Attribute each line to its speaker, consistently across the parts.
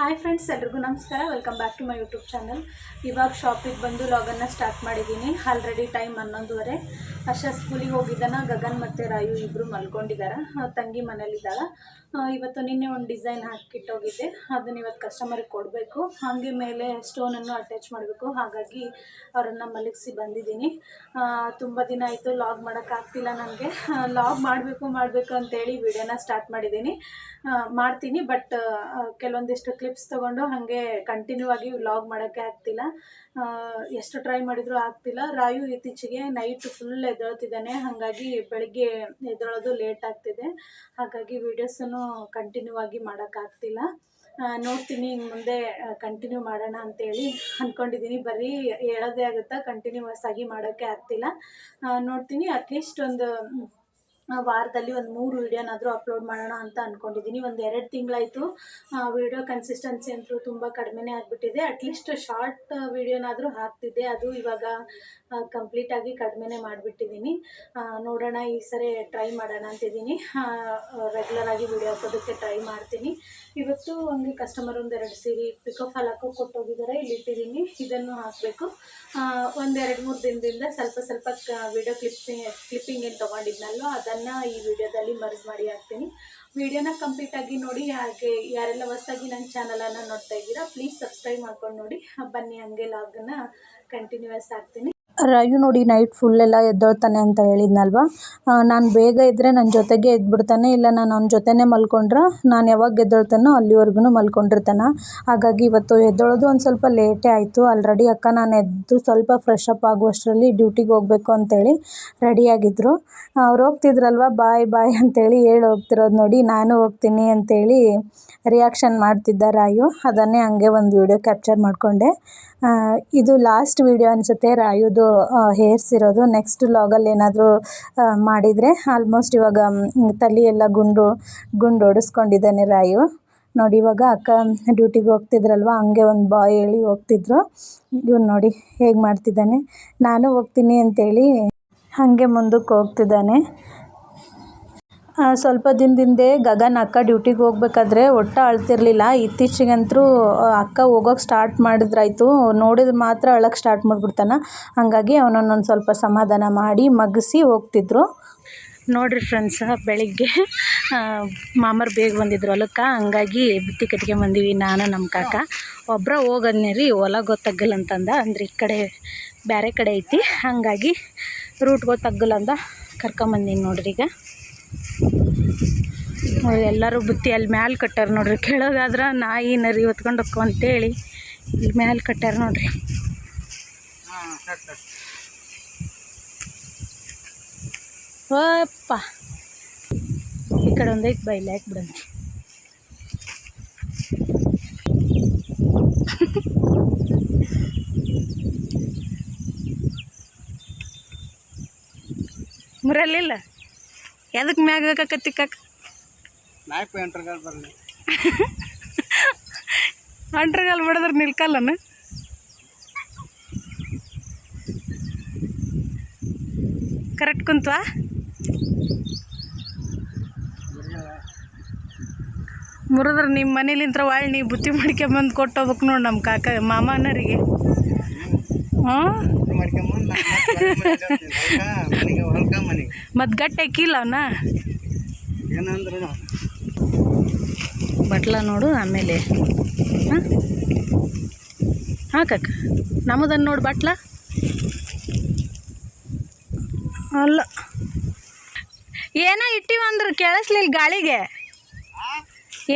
Speaker 1: Hi friends ಎಲ್ರಿಗೂ ನಮಸ್ಕಾರ. Welcome back to my YouTube channel ಇವಾಗ ಶಾಪಿಗೆ ಬಂದು ಲಾಗನ್ನ ಸ್ಟಾರ್ಟ್ ಮಾಡಿದ್ದೀನಿ ಆಲ್ರೆಡಿ ಟೈಮ್ ಹನ್ನೊಂದುವರೆ. ಅಷ್ಟ ಸ್ಕೂಲಿಗೆ ಹೋಗಿದ್ದಾನ ಗಗನ್ ಮತ್ತು ರಾಯು ಇಬ್ಬರು ಮಲ್ಕೊಂಡಿದ್ದಾರೆ ತಂಗಿ ಮನೇಲಿದ್ದಾಳೆ. ಇವತ್ತು ನಿನ್ನೆ ಒಂದು ಡಿಸೈನ್ ಹಾಕಿಟ್ಟೋಗಿದ್ದೆ. ಅದನ್ನು ಇವತ್ತು ಕಸ್ಟಮರಿಗೆ ಕೊಡಬೇಕು. ಹಾಗೆ ಮೇಲೆ ಸ್ಟೋನನ್ನು ಅಟ್ಯಾಚ್ ಮಾಡಬೇಕು. ಹಾಗಾಗಿ ಅವರನ್ನು ಮಲಗಿಸಿ ಬಂದಿದ್ದೀನಿ. ತುಂಬ ದಿನ ಆಯಿತು ಲಾಗ್ ಮಾಡೋಕ್ಕಾಗ್ತಿಲ್ಲ ನನಗೆ. ಲಾಗ್ ಮಾಡಬೇಕು ಮಾಡಬೇಕು ಅಂತೇಳಿ ವಿಡಿಯೋನ ಸ್ಟಾರ್ಟ್ ಮಾಡಿದ್ದೀನಿ. ಮಾಡ್ತೀನಿ ಬಟ್ ಕೆಲವೊಂದಿಷ್ಟು ಕ್ಲಿಪ್ಸ್ ತೊಗೊಂಡು ಹಾಗೆ ಕಂಟಿನ್ಯೂ ಆಗಿ ವ್ಲಾಗ್ ಮಾಡೋಕ್ಕೆ ಆಗ್ತಿಲ್ಲ. ಎಷ್ಟು ಟ್ರೈ ಮಾಡಿದರೂ ಆಗ್ತಿಲ್ಲ. ರಾಯು ಇತ್ತೀಚೆಗೆ ನೈಟ್ ಫುಲ್ ಎದ್ದೇಳ್ತಿದ್ದಾನೆ. ಹಾಗಾಗಿ ಬೆಳಗ್ಗೆ ಎದ್ದೇಳೋದು ಲೇಟ್ ಆಗ್ತಿದೆ. ಹಾಗಾಗಿ ವೀಡಿಯೋಸನ್ನು ಕಂಟಿನ್ಯೂ ಆಗಿ ಮಾಡೋಕ್ಕಾಗ್ತಿಲ್ಲ. ನೋಡ್ತೀನಿ ಇನ್ನು ಮುಂದೆ ಕಂಟಿನ್ಯೂ ಮಾಡೋಣ ಅಂತೇಳಿ ಅಂದ್ಕೊಂಡಿದ್ದೀನಿ ಬರೀ ಹೇಳೋದೇ ಆಗುತ್ತಾ ಕಂಟಿನ್ಯೂಸ್ ಆಗಿ ಮಾಡೋಕ್ಕೆ ಆಗ್ತಿಲ್ಲ. ನೋಡ್ತೀನಿ ಅಟ್ಲೀಸ್ಟ್ ಒಂದು ವಾರದಲ್ಲಿ ಒಂದು ಮೂರು ವೀಡಿಯೋನಾದರೂ ಅಪ್ಲೋಡ್ ಮಾಡೋಣ ಅಂತ ಅಂದ್ಕೊಂಡಿದ್ದೀನಿ ಒಂದು ಎರಡು ತಿಂಗಳಾಯಿತು ವೀಡಿಯೋ ಕನ್ಸಿಸ್ಟೆನ್ಸಿ ಅಂತೂ ತುಂಬ ಕಡಿಮೆನೇ ಆಗಿಬಿಟ್ಟಿದೆ. ಅಟ್ಲೀಸ್ಟ್ ಶಾರ್ಟ್ ವೀಡಿಯೋನಾದರೂ ಹಾಕ್ತಿದ್ದೆ. ಅದು ಇವಾಗ ಕಂಪ್ಲೀಟಾಗಿ ಕಡಿಮೆನೇ ಮಾಡಿಬಿಟ್ಟಿದ್ದೀನಿ ನೋಡೋಣ, ಈ ಸರಿ ಟ್ರೈ ಮಾಡೋಣ ಅಂತಿದ್ದೀನಿ ರೆಗ್ಯುಲರಾಗಿ ವೀಡಿಯೋ ಹಾಕೋದಕ್ಕೆ ಟ್ರೈ ಮಾಡ್ತೀನಿ. ಇವತ್ತು ಒಂದು ಕಸ್ಟಮರ್ ಒಂದೆರಡು ಸೀರೆ ಪಿಕಪ್ ಫಾಲ್ ಹಾಕೋ ಕೊಟ್ಟೋಗಿದ್ದಾರೆ ಇಲ್ಲಿ ಇಟ್ಟಿದ್ದೀನಿ ಇದನ್ನು ಹಾಕಬೇಕು. ಒಂದೆರಡು ಮೂರು ದಿನದಿಂದ ಸ್ವಲ್ಪ ಸ್ವಲ್ಪ ವಿಡಿಯೋ ಕ್ಲಿಪ್ಸಿಂಗ್ ಕ್ಲಿಪ್ಪಿಂಗ್ ಏನು ತೊಗೊಂಡಿದ್ನಲ್ಲೋ ಅದನ್ನು ಈ ವಿಡಿಯೋದಲ್ಲಿ ಮರ್ಜ್ ಮಾಡಿ ಹಾಕ್ತೀನಿ. ವಿಡಿಯೋನ ಕಂಪ್ಲೀಟಾಗಿ ನೋಡಿ, ಹಾಗೆ ಯಾರೆಲ್ಲ ಹೊಸದಾಗಿ ನನ್ನ ಚಾನಲನ್ನು ನೋಡ್ತಾ ಇದ್ದೀರಾ ಪ್ಲೀಸ್ ಸಬ್ಸ್ಕ್ರೈಬ್ ಮಾಡ್ಕೊಂಡು ನೋಡಿ. ಬನ್ನಿ ಹಂಗೆ ಲಾಗನ್ನು ಕಂಟಿನ್ಯೂಯಸ್ ಆಗ್ತೀನಿ
Speaker 2: ರಾಯು ನೋಡಿ ನೈಟ್ ಫುಲ್ ಎಲ್ಲ ಎದ್ದೇಳ್ತಾನೆ ಅಂತ ಹೇಳಿದ್ನಲ್ವ? ನಾನು ಬೇಗ ಇದ್ದರೆ ನನ್ನ ಜೊತೆಗೆ ಎದ್ಬಿಡ್ತಾನೆ, ಇಲ್ಲ ನಾನು ಅವ್ನ ಜೊತೆನೇ ಮಲ್ಕೊಂಡ್ರೆ ನಾನು ಯಾವಾಗ ಎದ್ದೇಳ್ತಾನೋ ಅಲ್ಲಿವರೆಗೂ ಮಲ್ಕೊಂಡಿರ್ತಾನೆ. ಹಾಗಾಗಿ ಇವತ್ತು ಎದ್ದೇಳೋದು ಒಂದು ಸ್ವಲ್ಪ ಲೇಟೇ ಆಯಿತು. ಆಲ್ರೆಡಿ ಅಕ್ಕ ನಾನು ಎದ್ದು ಸ್ವಲ್ಪ ಫ್ರೆಶ್ ಅಪ್ ಆಗುವಷ್ಟರಲ್ಲಿ ಡ್ಯೂಟಿಗೆ ಹೋಗಬೇಕು ಅಂತೇಳಿ ರೆಡಿಯಾಗಿದ್ದರು ಅವ್ರು ಹೋಗ್ತಿದ್ರಲ್ವ? ಬಾಯ್ ಬಾಯ್ ಅಂತೇಳಿ ಹೇಳಿ ಹೋಗ್ತಿರೋದು ನೋಡಿ ನಾನು ಹೋಗ್ತೀನಿ ಅಂತೇಳಿ ರಿಯಾಕ್ಷನ್ ಮಾಡ್ತಿದ್ದ ರಾಯು. ಅದನ್ನೇ ಹಂಗೆ ಒಂದು ವಿಡಿಯೋ ಕ್ಯಾಪ್ಚರ್ ಮಾಡಿಕೊಂಡೆ. ಇದು ಲಾಸ್ಟ್ ವಿಡಿಯೋ ಅನಿಸುತ್ತೆ ರಾಯುದು. ಹೇರ್ಸ್ ಇರೋದು ನೆಕ್ಸ್ಟ್ ಲಾಗಲ್ಲಿ ಏನಾದರೂ ಮಾಡಿದರೆ ಆಲ್ಮೋಸ್ಟ್ ಇವಾಗ ತಲೆಯೆಲ್ಲ ಗುಂಡು ಗುಂಡು ಹೊಡಿಸ್ಕೊಂಡಿದ್ದಾನೆ ರಾಯು. ನೋಡಿ, ಇವಾಗ ಅಕ್ಕ ಡ್ಯೂಟಿಗೆ ಹೋಗ್ತಿದ್ರಲ್ವ? ಹಂಗೆ ಒಂದು ಬಾಯ್ ಹೇಳಿ ಹೋಗ್ತಿದ್ರು. ಇವ್ನು ನೋಡಿ ಹೇಗೆ ಮಾಡ್ತಿದ್ದಾನೆ. ನಾನು ಹೋಗ್ತೀನಿ ಅಂತೇಳಿ ಹಾಗೆ ಮುಂದಕ್ಕೆ ಹೋಗ್ತಿದ್ದಾನೆ. ಸ್ವಲ್ಪ ದಿನದಿಂದೆ ಗಗನ್ ಅಕ್ಕ ಡ್ಯೂಟಿಗೆ ಹೋಗ್ಬೇಕಾದ್ರೆ ಒಟ್ಟು ಅಳ್ತಿರ್ಲಿಲ್ಲ. ಇತ್ತೀಚೆಗಂತೂ ಅಕ್ಕ ಹೋಗೋಕೆ ಸ್ಟಾರ್ಟ್ ಮಾಡಿದ್ರಾಯ್ತು. ನೋಡಿದ್ರೆ ಮಾತ್ರ ಅಳಕ್ಕೆ ಸ್ಟಾರ್ಟ್ ಮಾಡಿಬಿಡ್ತಾನೆ. ಹಾಗಾಗಿ ಅವನನ್ನೊಂದು ಸ್ವಲ್ಪ ಸಮಾಧಾನ ಮಾಡಿ ಮಗಿಸಿ ಹೋಗ್ತಿದ್ರು. ನೋಡಿರಿ ಫ್ರೆಂಡ್ಸ್ ಬೆಳಿಗ್ಗೆ ಮಾಮರು ಬೇಗ ಬಂದಿದ್ರು ಹೊಲಕ್ಕೆ. ಹಂಗಾಗಿ ಬಿತ್ತಿ ಕಟ್ಕೊಂಡ್ ಬಂದೀವಿ ನಾನು ನಮ್ಮ ಕಾಕ. ಒಬ್ಬರ ಹೋಗದ್ನೇ ರೀ, ಹೊಲ ಗೊತ್ತಾಗಲ್ಲ ಅಂತಂದ. ಅಂದ್ರೆ ಈ ಕಡೆ ಬೇರೆ ಕಡೆ ಐತಿ. ಹಾಗಾಗಿ ರೂಟ್ ಗೊತ್ತಾಗಲ್ಲ ಅಂದ ಕರ್ಕೊಂಬಂದೀನಿ ನೋಡ್ರಿ ಈಗ. ಎಲ್ಲರೂ ಬುತ್ತಿ ಅಲ್ಲಿ ಮ್ಯಾಲೆ ಕಟ್ಟಾರ ನೋಡ್ರಿ. ಕೆಳಗಾದ್ರೆ ನಾಯಿ ನರಿ ಹೊತ್ಕೊಂಡು ಹೋಕ್ಕೋ ಅಂತೇಳಿ ಇಲ್ಲಿ ಮ್ಯಾಲೆ ಕಟ್ಟಾರ ನೋಡ್ರಿ. ಓಪ್ಪ ಈ ಕಡೆ ಒಂದೈತೆ ಬೈಲ್ ಹಾಕಿ ಬಿಡಂತ ಮುರಲ್ಲಿಲ್ಲ ಎದಕ್ಕೆ ಮ್ಯಾಗ ಹಾಕತ್ತಿ ಕಾಕ?
Speaker 3: ನಾಲ್ಕು ಎಂಟ್ರಗಾಲ್ ಬರಲಿ.
Speaker 2: ಅಂಟ್ರಗಾಲ್ ಬಿಡದ್ರೆ ನಿಲ್ಕಲ್ಲನ? ಕರೆಕ್ಟ್ ಕುಂತ್ವಾ? ಮುರಿದ್ರೆ ನಿಮ್ಮ ಮನೇಲಿಂತ್ರ ಒಳ್ಳೆ ನೀ ಬುತ್ತಿ ಮಾಡ್ಕೊಂಬಂದು ಕೊಟ್ಟೋಗ್ಬೇಕು ನೋಡಿ ನಮ್ಮ ಕಾಕ ಮಾಮನರಿಗೆ ಹ್ಞೂ ಮತ್ತು ಗಟ್ಟಿ ಹಾಕಿಲ್ಲ ಅವನ?
Speaker 3: ಏನಂದ್ರು
Speaker 2: ಬಟ್ಲ ನೋಡು, ಆಮೇಲೆ, ಹಾಂ? ಹಾಂ ಕಕ್ಕ ನಮ್ಮದನ್ನು ನೋಡು ಬಟ್ಲ. ಅಲ್ಲ. ಏನೋ ಇಟ್ಟಿವ ಅಂದ್ರೆ ಕೇಳಿಸ್ಲಿಲ್ಲ ಗಾಳಿಗೆ.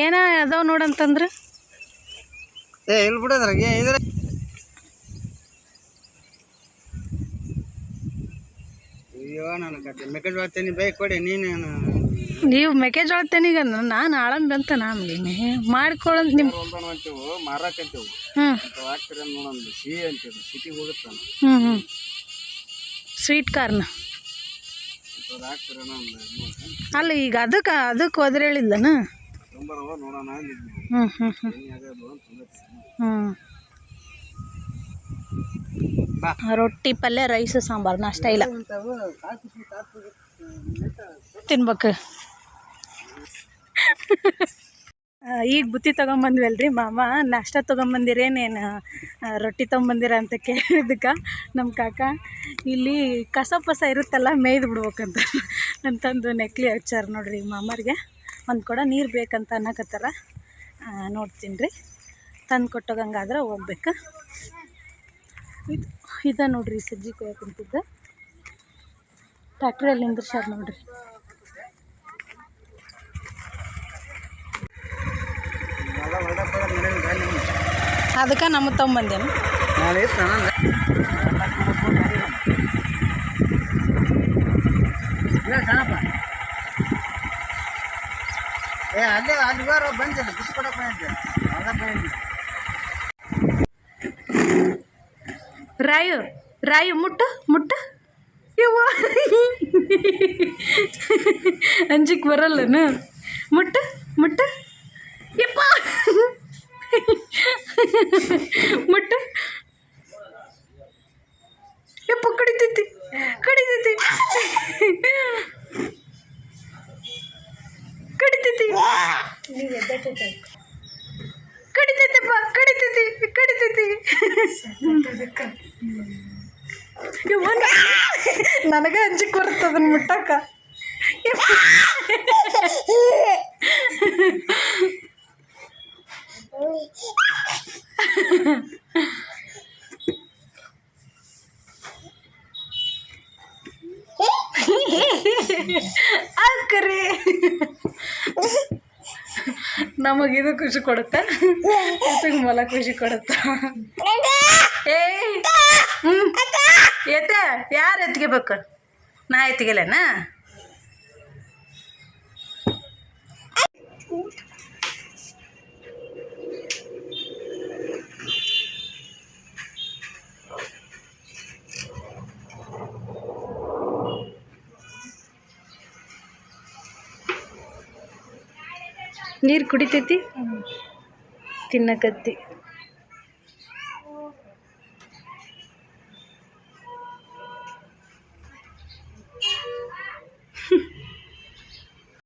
Speaker 2: ಏನೋ ಅದಾವ ನೋಡಂತಂದ್ರೆ
Speaker 3: ಏ ಇಲ್ಲಿ ಬಿಡೋದ್ರಾಗೆ ಇದ್ರ ಅಯ್ಯೋ ನಾನು ಕಟ್ಟಿ ಮೆಕ್ಕೆಜೋಳ ಬೈಕ್ ಕೊಡಿ ನೀನೇನು
Speaker 2: ನೀವು ಮೆಕ್ಕೆಜೋಳ ತೆನಿಗ ನಾನು ಆಳಂಬಿ ಅಂತ ನಮ್ಗೆ ಮಾಡ್ಕೊಳ್ಳೋದು ನಿಮ್ಮ
Speaker 3: ಮಾರಾಕಂತೀವು
Speaker 2: ಹ್ಞೂ
Speaker 3: ಸಿಹಿ ಅಂತೀವಿ ಸಿಟಿಗೆ ಹೋಗುತ್ತಾನ
Speaker 2: ಹ್ಞೂ ಹ್ಞೂ ಸ್ವೀಟ್ ಕಾರ್ನ್ ಅಲ್ಲ, ಈಗ ಅದಕ್ಕೆ ಅದಕ್ಕೆ ಹೋದ್ರೆ ಹೇಳಿಲ್ಲನ ಹ್ಞೂ ಹ್ಞೂ ಹ್ಞೂ ಹ್ಞೂ. ರೊಟ್ಟಿ ಪಲ್ಯ ರೈಸ್ ಸಾಂಬಾರ್. ನಾಷ್ಟ ಇಲ್ಲ. ತಿನ್ಬೇಕು.
Speaker 1: ಈಗ ಬುತ್ತಿ ತೊಗೊಂಬಂದ್ವಲ್ರಿ? ಮಾಮ, ನಾಷ್ಟ ತೊಗೊಂಬಂದಿರೇನೇನು ರೊಟ್ಟಿ ತೊಗೊಂಬಂದಿರ ಅಂತ ಕೇಳಿದ್ದಕ್ಕೆ ನಮ್ಮ ಕಾಕ. ಇಲ್ಲಿ ಕಸ ಪಸ ಇರುತ್ತಲ್ಲ, ಮೇಯ್ದು ಬಿಡ್ಬೇಕಂತ. ಅಂತಂದು ನೆಕ್ಲಿ ಹಚ್ಚಾರ ನೋಡ್ರಿ ಮಾಮರಿಗೆ. ಒಂದು ಕೊಡ ನೀರು ಬೇಕಂತ ಅನ್ನಕತ್ತಾರ. ನೋಡ್ತೀನಿ ರೀ ತಂದು ಕೊಟ್ಟೋಗಂಗಾದ್ರೆ ಹೋಗ್ಬೇಕು. ಇದು, ಇದ ನೋಡ್ರಿ ಸಜ್ಜಿ ಕುಂತಿದ್ದ. ಟ್ಯಾಕ್ಟ್ರಿಯಲ್ಲಿ ನಿಂದ್ರಸ್ಯಾರ ನೋಡ್ರಿ. ಅದಕ್ಕೆ ನಮ್ಮ ತೊಗೊಂಬಂದೇನು
Speaker 3: ನಾಳೆ ಇತ್ತು ನಾನು ಇಲ್ಲ ಸಣ್ಣಪ್ಪ ಏ ಅಲ್ಲೇ ಅಲ್ಲಿ ಬಾರ ಬಂದಿಲ್ಲ ಬಿಟ್ಟು ಕೊಡಕ್ಕೆ ಬಂದಿದ್ದೆ ಅಲ್ಲ ಬಂದಿದ್ದೆ
Speaker 1: ರಾಯು ರಾಯು ಮುಟ್ಟು ಮುಟ್ಟು ಯವ್ವ ಅಂಜಿಕ್ ಬರಲ್ಲನು ಮುಟ್ಟು ಮುಟ್ಟು ಯಪ್ಪ ಮುಟ್ಟು ಯಪ್ಪ ಕಡಿತೈತಿ ಕಡಿತೈತಿ ಕಡಿತೈತಿ ಕಡಿತೈತಪ್ಪ ಕಡಿತೈತಿ ಕಡಿತೈತಿ ಯವ್ವ, ನನಗೆ ಅಂಜಿಕ್ ಬರುತ್ತೆ ಅದನ್ನ ಮುಟ್ಟಕ್ಕ ಅಕ್ಕರಿ ನಮಗಿದು ಖುಷಿ ಕೊಡುತ್ತೆ? ಇದಕ್ಕೆ ಮೊಲ ಖುಷಿ ಕೊಡುತ್ತೆ? ಏ ಹ್ಞೂ ಎತ್ತ ಯಾರು ಎತ್ಕೋಬೇಕು ನಾ ಎತ್ಗೆಲೇನ ನೀರು ಕುಡಿತೈತಿ? ತಿನ್ನಕತ್ತಿ.